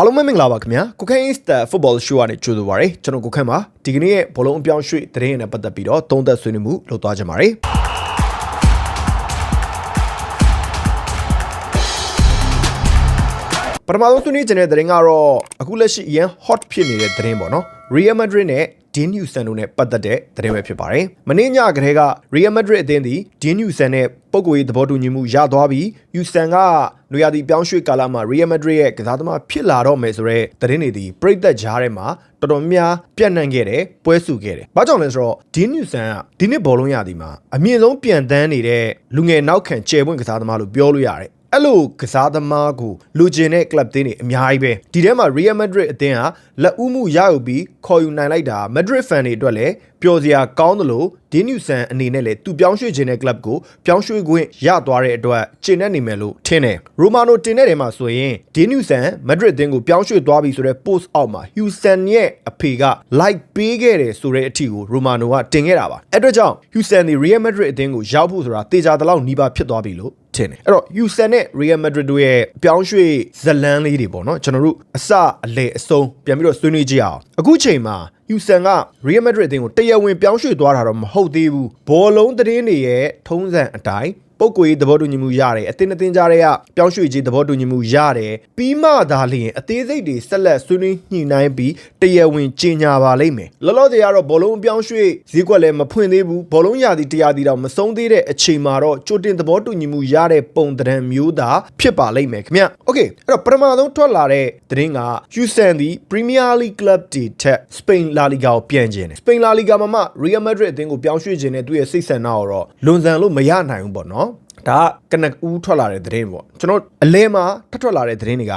အားလုံးပဲမင်္ဂလာပါခင်ဗျာကိုခန့် Insta Football Show ကနေကြိုဆိုပါရစေကျွန်တော်ကိုခန့်ပါဒီကနေ့ရဲ့ဘောလုံးအပြောင်းရွှေ့သတင်းရနဲ့ပတ်သက်ပြီးတော့သုံးသပ်ဆွေးနွေးမှုလုပ်သွားကြပါမယ်ပထမဆုံးဆွေးနွေးခြင်းတဲ့သတင်းကတော့အခုလက်ရှိအရင် hot ဖြစ်နေတဲ့သတင်းပေါ့နော် Real Madrid နဲ့ Dean Newson တို့နဲ့ပတ်သက်တဲ့သတင်းပဲဖြစ်ပါတယ်။မနေ့ညကတည်းက Real Madrid အသင်းသည် Dean Newson နဲ့ပုံကိုယ်ရေးသဘောတူညီမှုရသွားပြီး Newson ကနွေရာသီပြောင်းရွှေ့ကာလမှာ Real Madrid ရဲ့ကစားသမားဖြစ်လာတော့မယ်ဆိုတော့သတင်းတွေဒီပြိသက်ကြားထဲမှာတော်တော်များပြန့်နှံ့ခဲ့တယ်ပွဲစုခဲ့တယ်။ဘာကြောင့်လဲဆိုတော့ Dean Newson ကဒီနှစ်ဘောလုံးရာသီမှာအမြင့်ဆုံးပြန်တန်းနေတဲ့လူငယ်နောက်ခံကျယ်ပွင့်ကစားသမားလို့ပြောလို့ရတယ်။ အဲ့လိုကစားသမားကိုလူကျင်တဲ့ club တင်းတွေအများကြီးပဲဒီထဲမှာ Real Madrid အသင်းဟာလက်ဦးမှုရယူပြီးခေါ်ယူနိုင်လိုက်တာ Madrid fan တွေအတွက်လည်းပျော်စရာကောင်းသလို Dinewson အနေနဲ့လည်းသူပြောင်းရွှေ့ခြင်းတဲ့ club ကိုပြောင်းရွှေ့ခွင့်ရသွားတဲ့အတွက်ကျင့်နေနေမယ်လို့ထင်တယ်။ Romano တင်တဲ့ထဲမှာဆိုရင် Dinewson Madrid အသင်းကိုပြောင်းရွှေ့သွားပြီဆိုတဲ့ post အောက်မှာ Houston ရဲ့အဖေက like ပေးခဲ့တယ်ဆိုတဲ့အထီကို Romano ကတင်ခဲ့တာပါ။အဲ့အတွက်ကြောင့် Houston ဒီ Real Madrid အသင်းကိုရောက်ဖို့ဆိုတာတေချာတလောက်နီးပါးဖြစ်သွားပြီလို့ ထင်တယ်အဲ့တော့ Houston နဲ့ Real Madrid တို့ရဲ့ပြောင်းရွှေ့ဇလန်းလေးတွေပေါ့နော်ကျွန်တော်တို့အစအလေအဆုံးပြန်ပြီးတော့ဆွေးနွေးကြည့်အောင်အခုချိန်မှာ Houston က Real Madrid အသင်းကိုတရားဝင်ပြောင်းရွှေ့သွားတာတော့မဟုတ်သေးဘူးဘောလုံးသတင်းတွေရဲ့ထုံးစံအတိုင်း ပုတ်ကွေသဘောတူညီမှုရတယ်အတင်းအတင်းကြားတွေကပြောင်းရွှေ့ခြင်းသဘောတူညီမှုရတယ်ပြီးမှသာလျှင်အသေးစိတ်တွေဆက်လက်ဆွေးနွေးညှိနှိုင်းပြီးတရားဝင်ကြေညာပါလိမ့်မယ်လောလောဆယ်ကတော့ဘောလုံးပြောင်းရွှေ့ဈေးကွက်လည်းမဖွင့်သေးဘူးဘောလုံးရာသီတရားသီတော့မဆုံးသေးတဲ့အချိန်မှာတော့ကြိုတင်သဘောတူညီမှုရတဲ့ပုံသဏ္ဍာန်မျိုးသာဖြစ်ပါလိမ့်မယ်ခင်ဗျโอเคအဲ့တော့ပထမဆုံးထွက်လာတဲ့သတင်းက Houston ဒီ Premier League Club တီထက် Spain La Liga ကိုပြန်ကျင်တယ် Spain La Liga မှာမှ Real Madrid အသင်းကိုပြောင်းရွှေ့ခြင်းနဲ့သူ့ရဲ့စိတ်ဆန္ဒကိုတော့လွန်ဆန်လို့မရနိုင်ဘူးပေါ့နော် ဒါကကနဦးထွက်လာတဲ့သတင်းပေါ့ကျွန်တော်အလဲမှာထပ်ထွက်လာတဲ့သတင်းတွေက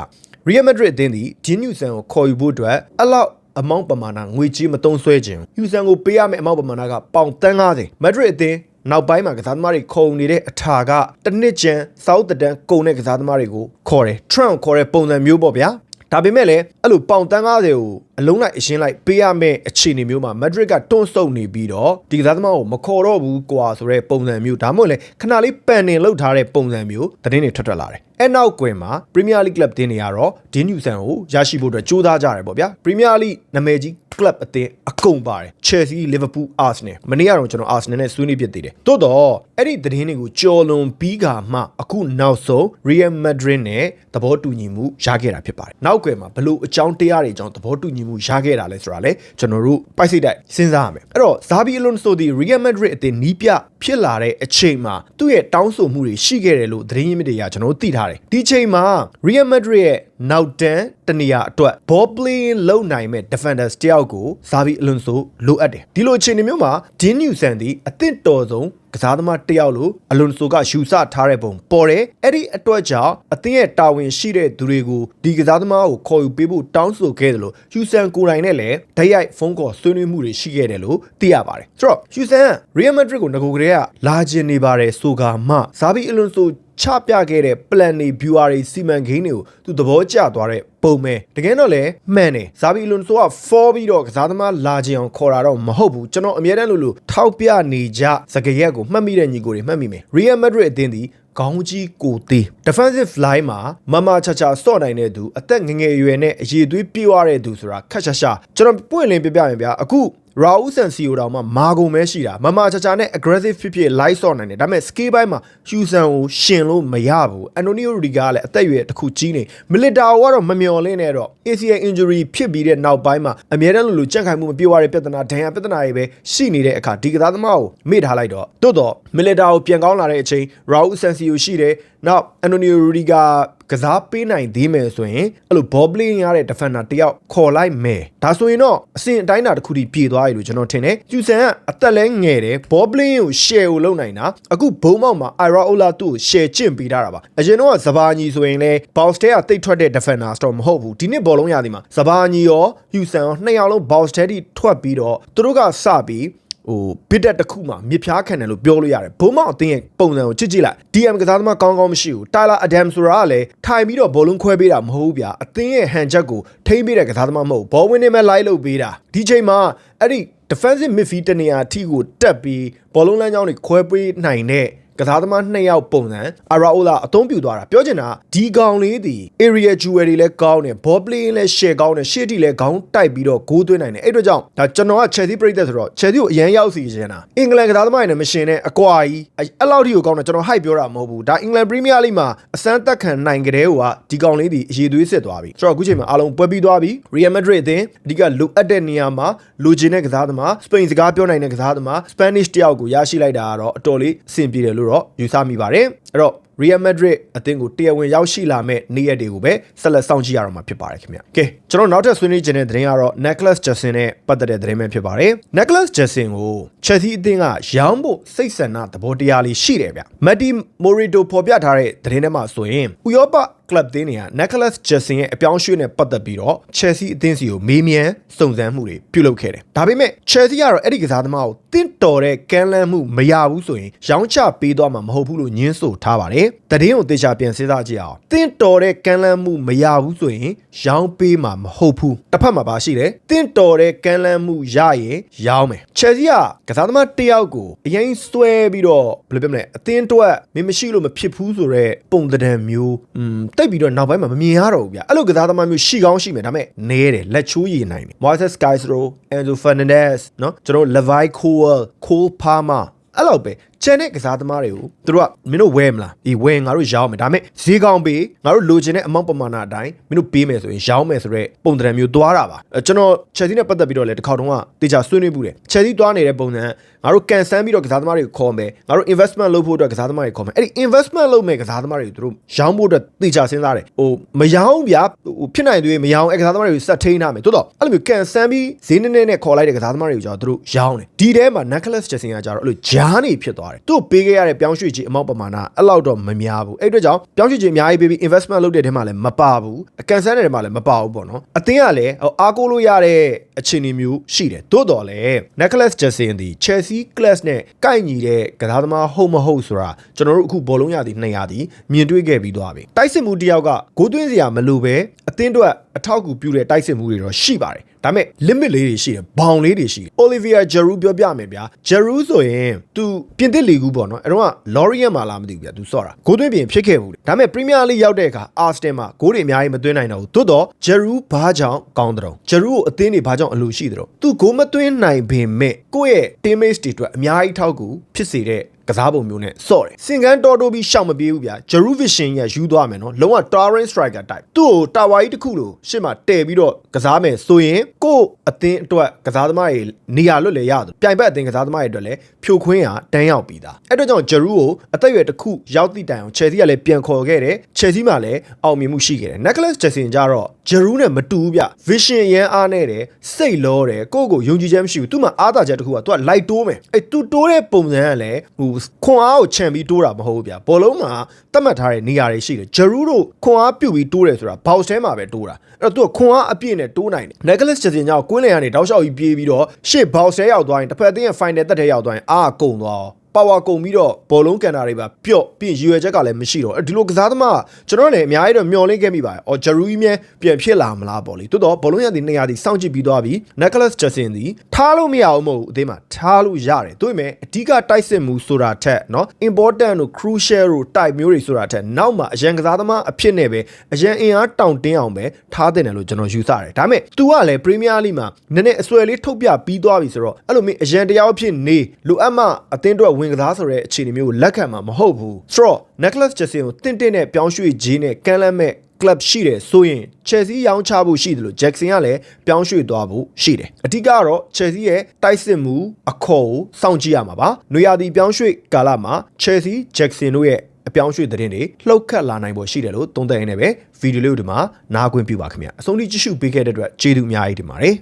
Real Madrid အသင်းဒီ Dean Newson ကိုခေါ်ယူဖို့အတွက်အဲ့လောက်အမောင့်ပမာဏငွေကြေးမသုံးဆွဲခြင်း Houston ကိုပေးရမယ့်အမောင့်ပမာဏကပေါင်350 Madrid အသင်းနောက်ပိုင်းမှာကစားသမားတွေခုံနေတဲ့အထာကတစ်နှစ်ကျန်စောက်တတန်းကုန်တဲ့ကစားသမားတွေကိုခေါ်တယ် Trump ခေါ်တဲ့ပုံစံမျိုးပေါ့ဗျာဒါပေမဲ့လည်းအဲ့လိုပေါင်တန်း90ကို အလုံးလိုက်အရှင်းလိုက်ပေးရမယ့်အခြေအနေမျိုးမှာမက်ဒရစ်ကတွန့်ဆုတ်နေပြီးတော့ဒီကစားသမားကိုမခေါ်တော့ဘူးကွာဆိုတဲ့ပုံစံမျိုးဒါမှမဟုတ်လေခဏလေးပန်နေလောက်ထားတဲ့ပုံစံမျိုးသတင်းတွေထွက်ထွက်လာတယ်အဲ့နောက်ကွယ်မှာ Premier League Club တင်းတွေကတော့ Dean Newson ကိုရရှိဖို့အတွက်ကြိုးစားကြတယ်ပေါ့ဗျာ Premier League နာမည်ကြီး club အသင်းအကုန်ပါတယ် Chelsea Liverpool Arsenal မနေ့ကတော့ကျွန်တော် Arsenal နဲ့ဆွေးနွေးဖြစ်သေးတယ်တိုးတော့အဲ့ဒီသတင်းတွေကိုကြော်လွန်ပြီးကမှအခုနောက်ဆုံး Real Madrid နဲ့သဘောတူညီမှုရခဲ့တာဖြစ်ပါတယ်နောက်ကွယ်မှာဘလို့အကြောင်းတရားတွေအကြောင်းသဘောတူညီမှုရခဲ့တာလဲဆိုတာလဲကျွန်တော်တို့ပိုက်စိတ်တိုက်စဉ်းစားရမယ်အဲ့တော့ Xabi Alonso ဒီ Real Madrid အသင်းနီးပြဖြစ်လာတဲ့အချိန်မှာသူ့ရဲ့တောင်းဆိုမှုတွေရှိခဲ့တယ်လို့သတင်းရင်းမြစ်တွေကကျွန်တော်တို့သိထားတယ်ဒီချိန်မှာ Real Madrid ရဲ့နောက်တန်းတနေရာအတွက် ball playing လုပ်နိုင်မဲ့ defenders တယောက်ကို Xabi Alonso လိုအပ်တယ်ဒီလိုအခြေအနေမျိုးမှာ Dean Newson ဒီအသင့်တော်ဆုံး ကစားသမားတစ်ယောက်လို့အလွန်ဆိုကယူဆထားတဲ့ပုံပေါ်တယ်အဲ့ဒီအတွက်ကြောင့်အသင်းရဲ့တာဝန်ရှိတဲ့သူတွေကိုဒီကစားသမားကိုခေါ်ယူပေးဖို့တောင်းဆိုခဲ့တယ်လို့ယူဆန်ကိုယ်တိုင်နဲ့လည်းဓာတ်ရိုက်ဖုန်းကောဆွေးနွေးမှုတွေရှိခဲ့တယ်လို့သိရပါတယ်ဆိုတော့ယူဆန်က Real Madrid ကိုငကိုကလေးကလာကျင်နေပါတယ်ဆိုကမှဇာဘီအလွန်ဆိုချပြခဲ့တဲ့ plan တွေ viewer တွေစီမံကိန်းတွေကိုသူသဘောကျသွားတဲ့ပုံပဲတကယ်တော့လည်းမှန်တယ်ဇာဘီလွန်ဆိုက for ပြီးတော့ကစားသမားလာခြင်းအောင်ခေါ်တာတော့မဟုတ်ဘူးကျွန်တော်အမြဲတမ်းလို့လို့ထောက်ပြနေကြစကရက်ကိုမှတ်မိတဲ့ညီကိုတွေမှတ်မိမယ် Real Madrid အသင်းဒီခေါင်းကြီးကိုသေး defensive line မှာမမချာချာစော့နိုင်တဲ့သူအသက်ငငယ်ရွယ်နဲ့အရေးသွေးပြေဝတဲ့သူဆိုတာခက်ရှာရှာကျွန်တော်ပွင့်လင်းပြပြရင်ဗျာအခု ရာဦးဆန်စီယိုတောင်မှမာကုန်ပဲရှိတာမမချာချာနဲ့ aggressive ဖြစ်ဖြစ် light ဆော့နိုင်တယ်ဒါပေမဲ့ scale ဘိုင်းမှာဟျူဆန်ကိုရှင်လို့မရဘူးအန်တိုနီယိုရီဂါကလည်းအသက်အရွယ်တစ်ခုကြီးနေမီလီတာကတော့မမျော်လင့်နဲ့တော့ ACL injury ဖြစ်ပြီးတဲ့နောက်ပိုင်းမှာအများတန်းလိုလိုကြက်ခိုင်မှုမပြေဝတဲ့ပြဿနာဒဏ်ရာပြဿနာတွေပဲရှိနေတဲ့အခါဒီကစားသမားကိုမေ့ထားလိုက်တော့တိုးတော့မီလီတာကိုပြန်ကောင်းလာတဲ့အချိန်ရာဦးဆန်စီယိုရှိတယ်နောက်အန်တိုနီယိုရီဂါ ကစားပေးနိုင်သေးမယ်ဆိုရင်အဲ့လို ball playing ရတဲ့ defender တယောက်ခေါ်လိုက်မယ်ဒါဆိုရင်တော့အစဉ်အတိုင်းတာတစ်ခုထိပြေသွားပြီလို့ကျွန်တော်ထင်တယ်ကျူဆန်ကအသက်လဲငယ်တယ် ball playing ကို share ကိုလုပ်နိုင်တာအခုဘုံမောက်မှာ Ira Ola သူ့ကို share ကျင့်ပေးထားတာပါအရင်တော့ဇဘာညီဆိုရင်လဲ bounce တဲကတိတ်ထွက်တဲ့ defender တော့မဟုတ်ဘူးဒီနှစ်ဘောလုံးရသည်မှာဇဘာညီရောယူဆန်ရောနှစ်ယောက်လုံး bounce တဲတိထွက်ပြီးတော့သူတို့ကစပြီး ဟိုဘစ်တက်တစ်ခုမှမြစ်ဖျားခံတယ်လို့ပြောလို့ရတယ်ဘုံမောက်အတင်းရဲ့ပုံစံကိုကြည့်ကြည့်လိုက် DM ကစားသမားကောင်းကောင်းမရှိဘူးတိုင်လာအဒမ်ဆိုတာကလည်းထိုင်ပြီးတော့ဘောလုံးခွဲပေးတာမဟုတ်ဘူးဗျာအတင်းရဲ့ဟန်ချက်ကိုထိမ့်ပေးတဲ့ကစားသမားမဟုတ်ဘောဝင်နေမဲ့လိုက်လုပ်ပေးတာဒီချိန်မှာအဲ့ဒီ defensive midfield တနေရာအထိကိုတက်ပြီးဘောလုံးလမ်းကြောင်းတွေခွဲပေးနိုင်တဲ့ ကကစားသမား2ယောက်ပုံစံအာရာအိုလာအသုံးပြုသွားတာပြောချင်တာဒီကောင်လေးဒီ area jewel တွေလည်းကောင်းတယ် ball play လည်း share ကောင်းတယ်ရှေ့တီလည်းခေါင်းတိုက်ပြီးတော့ဂိုးသွင်းနိုင်တယ်အဲ့အတွက်ကြောင့်ဒါကျွန်တော်က Chelsea ပရိသတ်ဆိုတော့ Chelsea ကိုအရန်ရောက်စီချင်တာအင်္ဂလန်ကစားသမားတွေနဲ့မရှင်တဲ့အကွာကြီးအဲ့အဲ့လောက်ထိကိုကောင်းတယ်ကျွန်တော် hype ပြောတာမဟုတ်ဘူးဒါအင်္ဂလန် Premier League မှာအစမ်းတက်ခံနိုင်ကြတဲ့ဟိုကဒီကောင်လေးဒီအရေးသွေးစစ်သွားပြီဆိုတော့အခုချိန်မှာအားလုံးပွဲပြီးသွားပြီ Real Madrid အသင်းအဓိကလိုအပ်တဲ့နေရာမှာလိုချင်တဲ့ကစားသမားစပိန်စကားပြောနိုင်တဲ့ကစားသမား Spanish တယောက်ကိုရရှိလိုက်တာကတော့အတော်လေးအဆင်ပြေတယ်လို့တော့ယူဆမိပါတယ်အဲ့တော့ Real Madrid အသင်းကိုတရားဝင်ရောက်ရှိလာမဲ့နေ့ရက်တွေကိုပဲဆက်လက်စောင့်ကြည့်ရတော့မှာဖြစ်ပါတယ်ခင်ဗျ။ကဲကျွန်တော်နောက်ထပ်ဆွေးနွေးခြင်းတဲ့သတင်းကတော့ Nicholas Jackson နဲ့ပတ်သက်တဲ့သတင်းပဲဖြစ်ပါတယ်။ Nicholas Jackson ကို Chelsea အသင်းကရောင်းဖို့စိတ်ဆန္ဒသဘောတရားလေးရှိတယ်ဗျ။ Matti Morito ဖော်ပြထားတဲ့သတင်းထဲမှာဆိုရင်ဥရောပကလပ်တင်းတွေက Nicholas Jackson ရဲ့အပြောင်းအရွှေ့နဲ့ပတ်သက်ပြီးတော့ Chelsea အသင်းစီကိုမေးမြန်းစုံစမ်းမှုတွေပြုလုပ်ခဲ့တယ်။ဒါပေမဲ့ Chelsea ကတော့အဲ့ဒီကစားသမားကိုတင့်တော်တဲ့ကမ်းလှမ်းမှုမရဘူးဆိုရင်ရောင်းချပေးသွားမှာမဟုတ်ဘူးလို့ညင်းဆိုထားပါတယ်တည်င်းကိုတေချာပြန်စဉ်းစားကြည့်အောင်။တင့်တော်တဲ့ကမ်းလှမ်းမှုမရဘူးဆိုရင်ရောင်းပေးမှာမဟုတ်ဘူး။တစ်ဖက်မှာပါရှိတယ်။တင့်တော်တဲ့ကမ်းလှမ်းမှုရရင်ရောင်းမယ်။ Chelsea ကကစားသမားတစ်ယောက်ကိုအရင်ဆွဲပြီးတော့ဘယ်လိုပြောမလဲအသင်းတွက်မင်းမရှိလို့မဖြစ်ဘူးဆိုတော့ပုံသဏ္ဍာန်မျိုးอืมတိတ်ပြီးတော့နောက်ပိုင်းမှာမမြင်ရတော့ဘူးဗျအဲ့လိုကစားသမားမျိုးရှိကောင်းရှိမယ်ဒါပေမဲ့နဲတယ်လက်ချိုးရည်နိုင်တယ် Moises Caicedo Enzo Fernandez เนาะကျွန်တော် Levi Cole Cole Palmer အဲ့လောက်ပဲ ချန်တဲ့ကစားသမားတွေကိုသူတို့ကမင်းတို့ဝဲမလားဒီဝဲငါတို့ရောင်းမယ်ဒါပေမဲ့ဈေးကောင်းပေးငါတို့လိုချင်တဲ့အမောင့်ပမာဏအတိုင်းမင်းတို့ပေးမယ်ဆိုရင်ရောင်းမယ်ဆိုတော့ပုံသဏ္ဍာန်မျိုးသွားတာပါအဲကျွန်တော်ချက်စီနဲ့ပတ်သက်ပြီးတော့လည်းတစ်ခေါက်တုန်းကတေချာဆွေးနွေးမှုတယ်ချက်စီသွားနေတဲ့ပုံစံ ငါတို့ကန်ဆန်းပြီးတော့ကစားသမားတွေကိုခေါ်မယ်ငါတို့ investment လုပ်ဖို့အတွက်ကစားသမားတွေခေါ်မယ်အဲ့ဒီ investment လုပ်မယ်ကစားသမားတွေကိုသူတို့ရောင်းဖို့အတွက်တေချာစဉ်းစားတယ်ဟိုမရောင်းဗျာဟိုဖြစ်နိုင်သေးမရောင်းအဲ့ကစားသမားတွေကိုစက်ထိန်းထားမယ်တိုးတော့အဲ့လိုမျိုးကန်ဆန်းပြီးဈေးနည်းနည်းနဲ့ခေါ်လိုက်တဲ့ကစားသမားတွေကိုကြောင့်သူတို့ရောင်းတယ်ဒီထဲမှာ Nicholas Jackson ကကြတော့အဲ့လိုဂျားနေဖြစ်သွားတယ်သူ့ပေးခဲ့ရတဲ့ပြောင်းရွှေ့ခြင်းအမောက်ပမာဏအဲ့လောက်တော့မများဘူးအဲ့အတွက်ကြောင့်ပြောင်းရွှေ့ခြင်းအများကြီးပေးပြီး investment လုပ်တဲ့ထဲမှာလည်းမပါဘူးအကန်ဆန်းတဲ့ထဲမှာလည်းမပါဘူးပေါ့နော်အသင်းကလည်းအားကိုးလို့ရတဲ့အခြေအနေမျိုးရှိတယ်တိုးတော်လည်း Nicholas Jackson ဒီ Chelsea class နဲ့ကိုက်ညီတဲ့ကစားသမားဟုတ်မဟုတ်ဆိုတာကျွန်တော်တို့အခုဘောလုံးရသည်200သည်မြင်တွေ့ခဲ့ပြီးသွားပြီတိုက်စစ်မှုတစ်ယောက်ကဂိုးသွင်းစရာမလိုပဲအသင်းအတွက်အထောက်အကူပြုတဲ့တိုက်စစ်မှုတွေတော့ရှိပါတယ်ဒါပေမဲ့ limit လေးတွေရှိတယ်ဘောင်လေးတွေရှိတယ် Olivia Giroud ပြောပြမယ်ဗျာ Giroud ဆိုရင်သူပြင်သစ်လီကူပေါ့နော်အဲတော့က Lorient မှာလာမသိဘူးဗျာသူဆော့တာဂိုးသွင်းပြင်ဖြစ်ခဲ့ဘူးဒါပေမဲ့ Premier League ရောက်တဲ့အခါ Arsenal မှာဂိုးတွေအများကြီးမသွင်းနိုင်တော့ဘူးသို့တော့ Giroud ဘာကြောင့်ကောင်းတယ်တော့ Giroud ကိုအသင်းတွေဘာကြောင့်အလိုရှိတယ်တော့သူဂိုးမသွင်းနိုင်ပေမဲ့ကိုယ့်ရဲ့ teammates တွေအတွက်အများကြီးထောက်ကူဖြစ်စေတဲ့ကစားပုံမျိုးနဲ့စော့တယ်စင်ကန်တော်တိုးပြီးရှောင်မပြေးဘူးဗျာ Jeruvision ရယူသွားမယ်နော်လုံးဝ Towering Striker type သူ့ကိုတာဝါကြီးတစ်ခုလို့ရှေ့မှာတည်ပြီးတော့ကစားမယ်ဆိုရင်ကို့အသင်းအတွက်ကစားသမားတွေနေရာလွတ်လေရတယ်ပြိုင်ဘက်အသင်းကစားသမားတွေအတွက်လည်းဖြိုခွင်းဟာတန်းရောက်ပြီးသားအဲ့တော့ကြောင့် Jeru ကိုအသက်အရွယ်တစ်ခုရောက်သည့်တိုင်အောင် Chelsea ကလည်းပြန်ခေါ်ခဲ့တယ် Chelsea မှာလည်းအောင်မြင်မှုရှိခဲ့တယ် Nicholas Jackson ကြတော့ Jeru နဲ့မတူဘူးဗျ Vision ရန်အားနဲ့တယ်စိတ်လောတယ်ကိုယ့်ကိုယုံကြည်ချက်မရှိဘူးသူ့မှာအားသာချက်တစ်ခုကသူကလိုက်တိုးမယ်အဲ့သူတိုးတဲ့ပုံစံကလည်းဟိုခွန်အားကိုချန်ပြီးတိုးတာမဟုတ်ဘူးဗျဘောလုံးမှာတတ်မှတ်ထားတဲ့နေရာတွေရှိတယ်ဂျရူးတို့ခွန်အားပြုတ်ပြီးတိုးတယ်ဆိုတာဘောက်ထဲမှာပဲတိုးတာအဲ့တော့သူကခွန်အားအပြည့်နဲ့တိုးနိုင်တယ် Nicholas Jackson ကြောင့်ကွင်းလယ်ကနေတောက်လျှောက်ကြီးပြေးပြီးတော့ရှေ့ဘောက်ထဲရောက်သွားရင်တစ်ဖက်အသင်းရဲ့ final တက်ထဲရောက်သွားရင်အားကုန်သွားအောင် ပါဝါကုန်ပြီးတော့ဘောလုံးကန်တာတွေပါပျော့ပြီးရွယ်ချက်ကလည်းမရှိတော့ဒီလိုကစားသမားကျွန်တော်လည်းအများကြီးတော့မျောလင့်ခဲ့မိပါတယ်။အော်ဂျရူးမြဲပြန်ဖြစ်လာမလားပေါ့လေ။တိုးတော့ဘောလုံးရသည်နေရာသည်စောင့်ကြည့်ပြီးသွားပြီ။ Nicholas Jackson သည်ထားလို့မရအောင်မဟုတ်အသေးမှထားလို့ရတယ်။သို့ပေမဲ့အဓိကတိုက်စစ်မှုဆိုတာထက်နော် important တို့ crucial တို့ type မျိုးတွေဆိုတာထက်နောက်မှာအရန်ကစားသမားအဖြစ်နဲ့ပဲအရန်အင်အားတောင့်တင်းအောင်ပဲထားတင်တယ်လို့ကျွန်တော်ယူဆတယ်။ဒါပေမဲ့ तू ကလည်း Premier League မှာနည်းနည်းအစွဲလေးထုတ်ပြပြီးသွားပြီဆိုတော့အဲ့လိုမျိုးအရန်တရားအဖြစ်နေလိုအပ်မှအသင်းအတွက်ဝင်ကစားဆိုတဲ့အခြေအနေမျိုးကိုလက်ခံမှာမဟုတ်ဘူးဆိုတော့ Nicholas Jackson ကိုတင့်တင့်နဲ့ပြောင်းရွှေ့ခြင်းနဲ့ကမ်းလှမ်းမဲ့ club ရှိတယ်ဆိုရင် Chelsea ရောင်းချဖို့ရှိတယ်လို့ Jackson ကလည်းပြောင်းရွှေ့သွားဖို့ရှိတယ်အဓိကတော့ Chelsea ရဲ့တိုက်စစ်မှုအခေါ်ကိုစောင့်ကြည့်ရမှာပါနွေရာသီပြောင်းရွှေ့ကာလမှာ Chelsea Jackson တို့ရဲ့အပြောင်းရွှေ့တဲ့တွေလှုပ်ခတ်လာနိုင်ဖို့ရှိတယ်လို့သုံးသပ်ရင်းနဲ့ပဲဗီဒီယိုလေးကိုဒီမှာနားခွင့်ပြုပါခင်ဗျအဆုံးထိကြည့်ရှုပေးခဲ့တဲ့အတွက်ကျေးဇူးအများကြီးတင်ပါတယ်